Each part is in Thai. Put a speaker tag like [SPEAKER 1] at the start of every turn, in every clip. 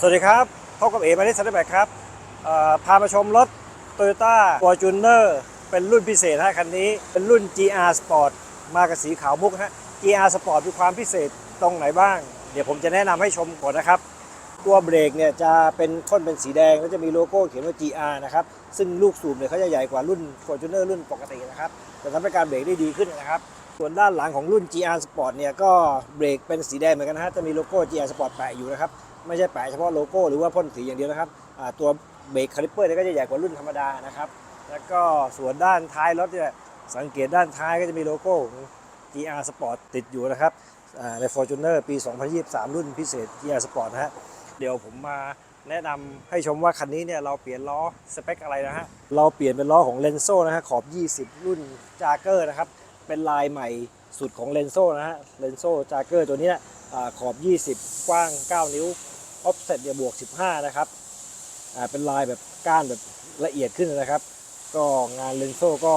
[SPEAKER 1] สวัสดีครับพบกับเอ๋มานิสันแบกครับพามาชมรถ Toyota Fortuner เป็นรุ่นพิเศษฮะคันนี้เป็นรุ่น GR Sport มากับสีขาวมุกฮะ GR Sport มีความพิเศษตรงไหนบ้าง เดี๋ยวผมจะแนะนำให้ชมก่อนนะครับ ตัวเบรกเนี่ยจะเป็นค่อนเป็นสีแดง แล้วจะมีโลโก้เขียนว่า GR นะครับซึ่งลูกสูบเนี่ยเขาจะใหญ่กว่ารุ่น Fortuner รุ่นปกตินะครับจะทำให้การเบรกได้ดีขึ้นนะครับส่วนด้านหลังของรุ่น GR Sport เนี่ยก็เบรกเป็นสีแดงเหมือนกันนะฮะจะมีโลโก้ GR Sport แปะอยู่นะครับ ไม่ใช่แปะเฉพาะโลโก้หรือว่าพ่นสีอย่างเดียวนะครับตัวเบรกคาลิปเปอร์เนี่ยก็จะใหญ่กว่ารุ่นธรรมดานะครับ แล้วก็ส่วนด้านท้ายรถเนี่ยสังเกตด้านท้ายก็จะมีโลโก้ GR Sport ติดอยู่นะครับใน Fortuner ปี 2023 รุ่นพิเศษ GR Sport นะฮะเดี๋ยวผมมาแนะนำให้ชมว่าคันนี้เนี่ยเราเปลี่ยนล้อสเปคอะไรนะฮะ เราเปลี่ยนเป็นล้อของเลนโซนะฮะขอบ 20 รุ่นจาเกอร์นะครับ เป็นลายใหม่สุดของเลนโซนะฮะเลนโซจาเกอร์ตัวนี้ขอบ 20 กว้าง 9 นิ้ว ออฟเซ็ตเนี่ยบวก 15 นะครับอ่าเป็นลายแบบก้านแบบละเอียดขึ้นนะครับ ก็งานเลนโซก็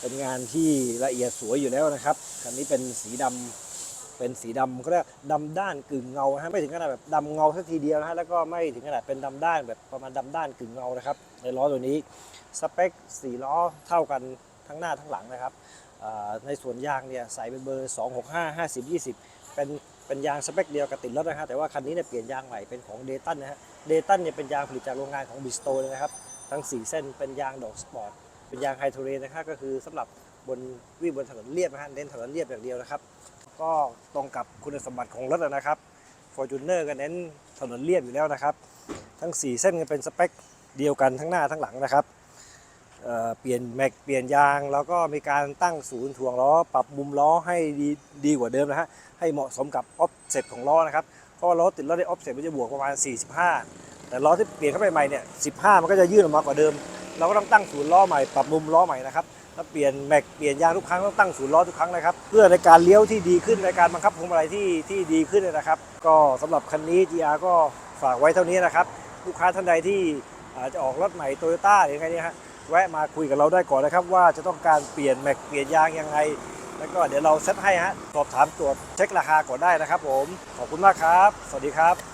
[SPEAKER 1] เป็นงานที่ละเอียดสวยอยู่แล้วนะครับคันนี้เป็นสีดำเป็นสีดำเขาเรียกดำด้านกึ่งเงาฮะไม่ถึงขนาดแบบดำเงาสักทีเดียวนะฮะแล้วก็ไม่ถึงขนาดเป็นดำด้านแบบประมาณดำด้านกึ่งเงานะครับ ในล้อตัวนี้สเปค4ล้อเท่ากันทั้งหน้าทั้งหลังนะครับในส่วนยางเนี่ยใส่เป็นเบอร์ 265 50 20 เป็น เป็นยางสเปคเดียวกับติดรถนะฮะแต่ว่าคันนี้เนี่ยเปลี่ยนยางใหม่เป็นของเดตันนะฮะเดตันเนี่ยเป็นยางผลิตจากโรงงานของบิสโตเลยนะครับ ทั้ง 4 เส้นเป็นยางดอกสปอร์ตเป็นยางไฮโทเรนนะครับก็คือสำหรับบนวิ่งบนถนนเรียบนะฮะเน้นถนนเรียบอย่างเดียวนะครับ ก็ตรงกับคุณสมบัติของรถนะครับ Fortuner ก็เน้นถนนเรียบอยู่แล้วนะครับ ทั้ง 4 เส้นก็เป็นสเปคเดียวกันทั้งหน้าทั้งหลังนะครับ เปลี่ยนแม็กเปลี่ยนยาง แล้วก็มีการตั้งศูนย์ถ่วงล้อ ปรับมุมล้อให้ดีดีกว่าเดิมนะฮะให้เหมาะสมกับออฟเซ็ตของล้อนะครับเพราะว่าล้อติดล้อได้ออฟเซ็ตมันจะบวกประมาณ 45 แต่ล้อที่เปลี่ยนเข้าไปใหม่เนี่ย15 มันก็จะยื่นออกมากว่าเดิม เราก็ต้องตั้งศูนย์ล้อใหม่ปรับมุมล้อใหม่นะครับแล้วเปลี่ยนแม็กเปลี่ยนยางทุกครั้งต้องตั้งศูนย์ล้อทุกครั้งนะครับ เพื่อในการเลี้ยวที่ดีขึ้นในการบังคับพวงมาลัยที่ที่ดีขึ้นนะครับ ก็สำหรับคันนี้ GR ก็ฝากไว้เท่านี้นะครับลูกค้าท่านใดที่อาจจะออกรถใหม่โตโยต้าหรือไงเนี่ยฮะ แวะมาคุยกับเราได้ก่อนนะครับ ว่าจะต้องการเปลี่ยนแม็กเปลี่ยนยางยังไง แล้วก็เดี๋ยวเราเซตให้ฮะสอบถามตรวจเช็คราคาก่อนได้นะครับ ผมขอบคุณมากครับ สวัสดีครับ